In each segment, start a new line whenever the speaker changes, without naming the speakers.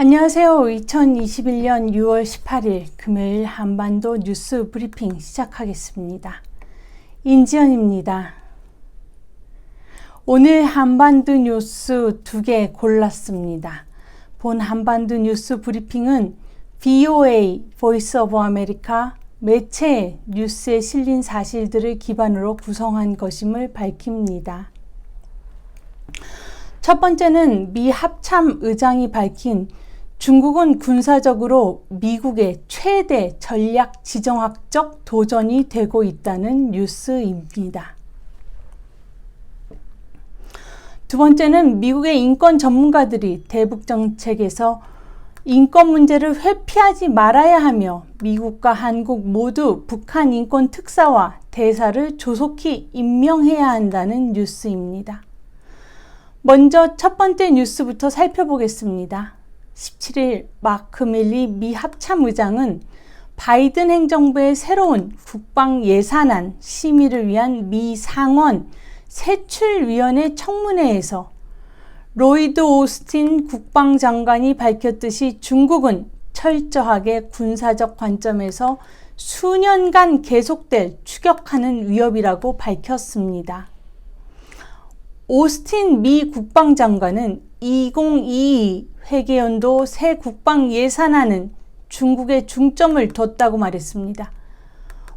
안녕하세요. 2021년 6월 18일 금요일 한반도 뉴스 브리핑 시작하겠습니다. 인지연입니다. 오늘 한반도 뉴스 두 개 골랐습니다. 본 한반도 뉴스 브리핑은 VOA, Voice of America 매체 뉴스에 실린 사실들을 기반으로 구성한 것임을 밝힙니다. 첫 번째는 미 합참 의장이 밝힌 중국은 군사적으로 미국의 최대 전략 지정학적 도전이 되고 있다는 뉴스입니다. 두 번째는 미국의 인권 전문가들이 대북 정책에서 인권 문제를 회피하지 말아야 하며 미국과 한국 모두 북한 인권 특사와 대사를 조속히 임명해야 한다는 뉴스입니다. 먼저 첫 번째 뉴스부터 살펴보겠습니다. 17일 마크 밀리 미 합참 의장은 바이든 행정부의 새로운 국방 예산안 심의를 위한 미 상원 세출위원회 청문회에서 로이드 오스틴 국방장관이 밝혔듯이 중국은 철저하게 군사적 관점에서 수년간 계속될 추격하는 위협이라고 밝혔습니다. 오스틴 미 국방장관은 2022 회계연도 새 국방 예산안은 중국에 중점을 뒀다고 말했습니다.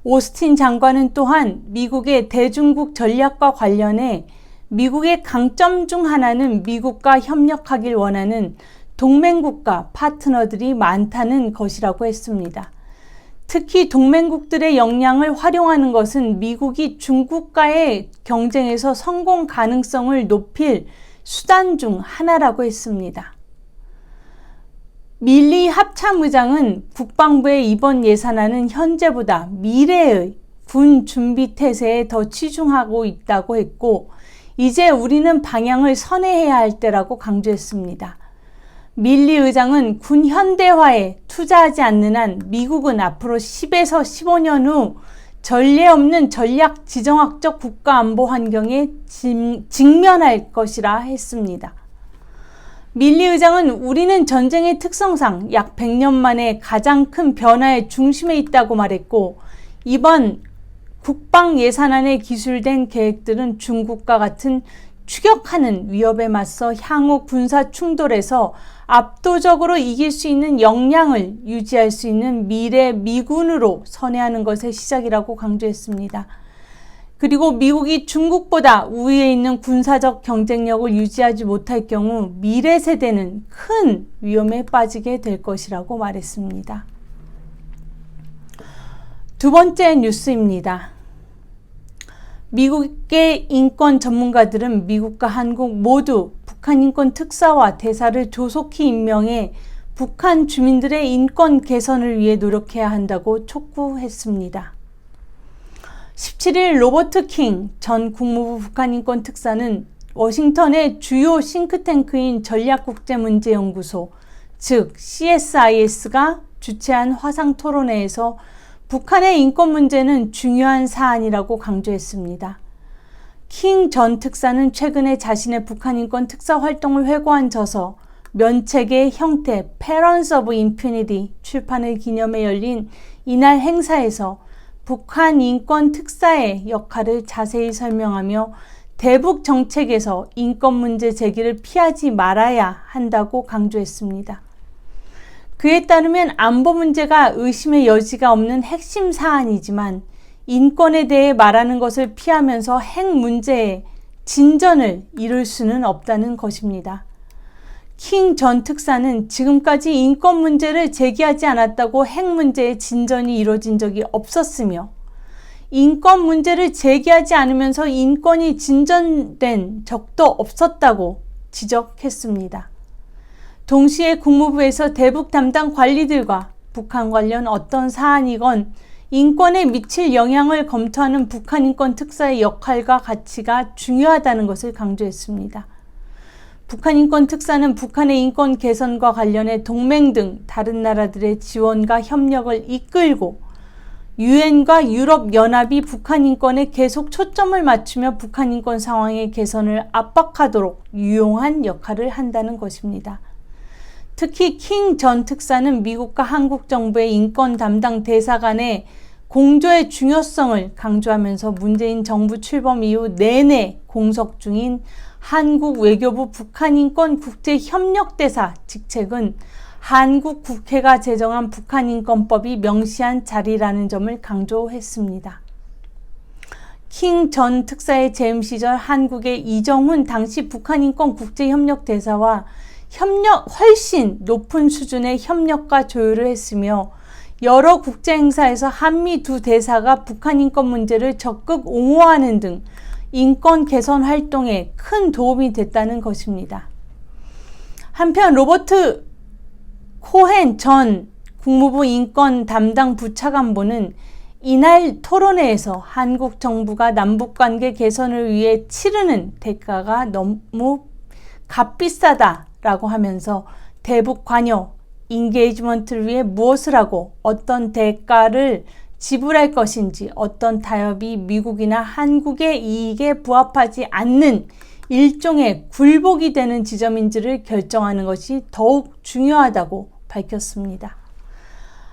오스틴 장관은 또한 미국의 대중국 전략과 관련해 미국의 강점 중 하나는 미국과 협력하길 원하는 동맹국가 파트너들이 많다는 것이라고 했습니다. 특히 동맹국들의 역량을 활용하는 것은 미국이 중국과의 경쟁에서 성공 가능성을 높일 수단 중 하나라고 했습니다. 밀리 합참의장은 국방부의 이번 예산안은 현재보다 미래의 군 준비 태세에 더 치중하고 있다고 했고, 이제 우리는 방향을 선회해야 할 때라고 강조했습니다. 밀리 의장은 군 현대화에 투자하지 않는 한 미국은 앞으로 10에서 15년 후 전례 없는 전략 지정학적 국가 안보 환경에 직면할 것이라 했습니다. 밀리 의장은 우리는 전쟁의 특성상 약 100년 만에 가장 큰 변화의 중심에 있다고 말했고 이번 국방 예산안에 기술된 계획들은 중국과 같은 추격하는 위협에 맞서 향후 군사 충돌에서 압도적으로 이길 수 있는 역량을 유지할 수 있는 미래 미군으로 선회하는 것의 시작이라고 강조했습니다. 그리고 미국이 중국보다 우위에 있는 군사적 경쟁력을 유지하지 못할 경우 미래 세대는 큰 위험에 빠지게 될 것이라고 말했습니다. 두 번째 뉴스입니다. 미국의 인권 전문가들은 미국과 한국 모두 북한 인권 특사와 대사를 조속히 임명해 북한 주민들의 인권 개선을 위해 노력해야 한다고 촉구했습니다. 17일 로버트 킹 전 국무부 북한 인권 특사는 워싱턴의 주요 싱크탱크인 전략국제문제연구소, 즉 CSIS가 주최한 화상 토론회에서 북한의 인권 문제는 중요한 사안이라고 강조했습니다. 킹 전 특사는 최근에 자신의 북한 인권 특사 활동을 회고한 저서 면책의 형태 Parents of Impunity 출판을 기념해 열린 이날 행사에서 북한 인권 특사의 역할을 자세히 설명하며 대북 정책에서 인권 문제 제기를 피하지 말아야 한다고 강조했습니다. 그에 따르면 안보 문제가 의심의 여지가 없는 핵심 사안이지만 인권에 대해 말하는 것을 피하면서 핵 문제에 진전을 이룰 수는 없다는 것입니다. 킹 전 특사는 지금까지 인권 문제를 제기하지 않았다고 핵 문제의 진전이 이루어진 적이 없었으며 인권 문제를 제기하지 않으면서 인권이 진전된 적도 없었다고 지적했습니다. 동시에 국무부에서 대북 담당 관리들과 북한 관련 어떤 사안이건 인권에 미칠 영향을 검토하는 북한 인권 특사의 역할과 가치가 중요하다는 것을 강조했습니다. 북한 인권 특사는 북한의 인권 개선과 관련해 동맹 등 다른 나라들의 지원과 협력을 이끌고 유엔과 유럽 연합이 북한 인권에 계속 초점을 맞추며 북한 인권 상황의 개선을 압박하도록 유용한 역할을 한다는 것입니다. 특히 킹 전 특사는 미국과 한국 정부의 인권 담당 대사 간의 공조의 중요성을 강조하면서 문재인 정부 출범 이후 내내 공석 중인 한국 외교부 북한인권 국제협력대사 직책은 한국 국회가 제정한 북한인권법이 명시한 자리라는 점을 강조했습니다. 킹 전 특사의 재임 시절 한국의 이정훈 당시 북한인권 국제협력대사와 협력 훨씬 높은 수준의 협력과 조율을 했으며 여러 국제 행사에서 한미 두 대사가 북한 인권 문제를 적극 옹호하는 등 인권 개선 활동에 큰 도움이 됐다는 것입니다. 한편 로버트 코헨 전 국무부 인권 담당 부차관보는 이날 토론회에서 한국 정부가 남북 관계 개선을 위해 치르는 대가가 너무 값비싸다라고 하면서 대북 관여 인게이지먼트를 위해 무엇을 하고 어떤 대가를 지불할 것인지 어떤 타협이 미국이나 한국의 이익에 부합하지 않는 일종의 굴복이 되는 지점인지를 결정하는 것이 더욱 중요하다고 밝혔습니다.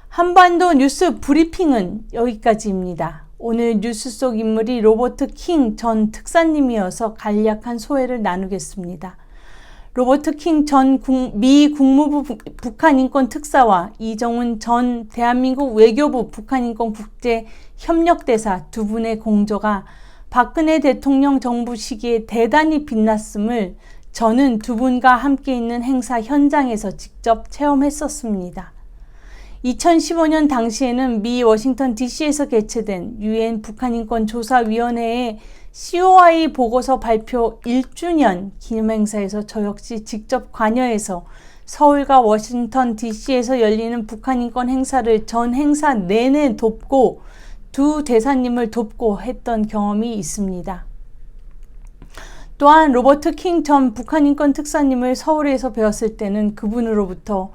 한반도 뉴스 브리핑은 여기까지입니다. 오늘 뉴스 속 인물이 로버트 킹 전 특사님이어서 간략한 소회를 나누겠습니다. 로버트 킹 전 미 국무부 북한 인권 특사와 이정훈 전 대한민국 외교부 북한 인권 국제 협력 대사 두 분의 공조가 박근혜 대통령 정부 시기에 대단히 빛났음을 저는 두 분과 함께 있는 행사 현장에서 직접 체험했었습니다. 2015년 당시에는 미 워싱턴 DC에서 개최된 유엔 북한인권조사위원회의 COI 보고서 발표 1주년 기념행사에서 저 역시 직접 관여해서 서울과 워싱턴 DC에서 열리는 북한인권 행사를 전 행사 내내 돕고 두 대사님을 돕고 했던 경험이 있습니다. 또한 로버트 킹 전 북한인권 특사님을 서울에서 배웠을 때는 그분으로부터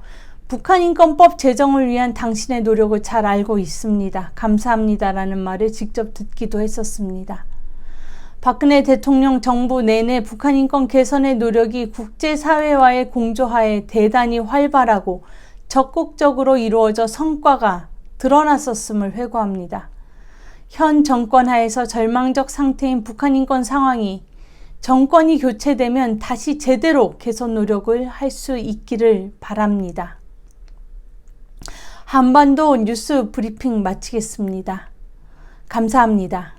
북한 인권법 제정을 위한 당신의 노력을 잘 알고 있습니다. 감사합니다라는 말을 직접 듣기도 했었습니다. 박근혜 대통령 정부 내내 북한 인권 개선의 노력이 국제사회와의 공조하에 대단히 활발하고 적극적으로 이루어져 성과가 드러났었음을 회고합니다. 현 정권 하에서 절망적 상태인 북한 인권 상황이 정권이 교체되면 다시 제대로 개선 노력을 할 수 있기를 바랍니다. 한반도 뉴스 브리핑 마치겠습니다. 감사합니다.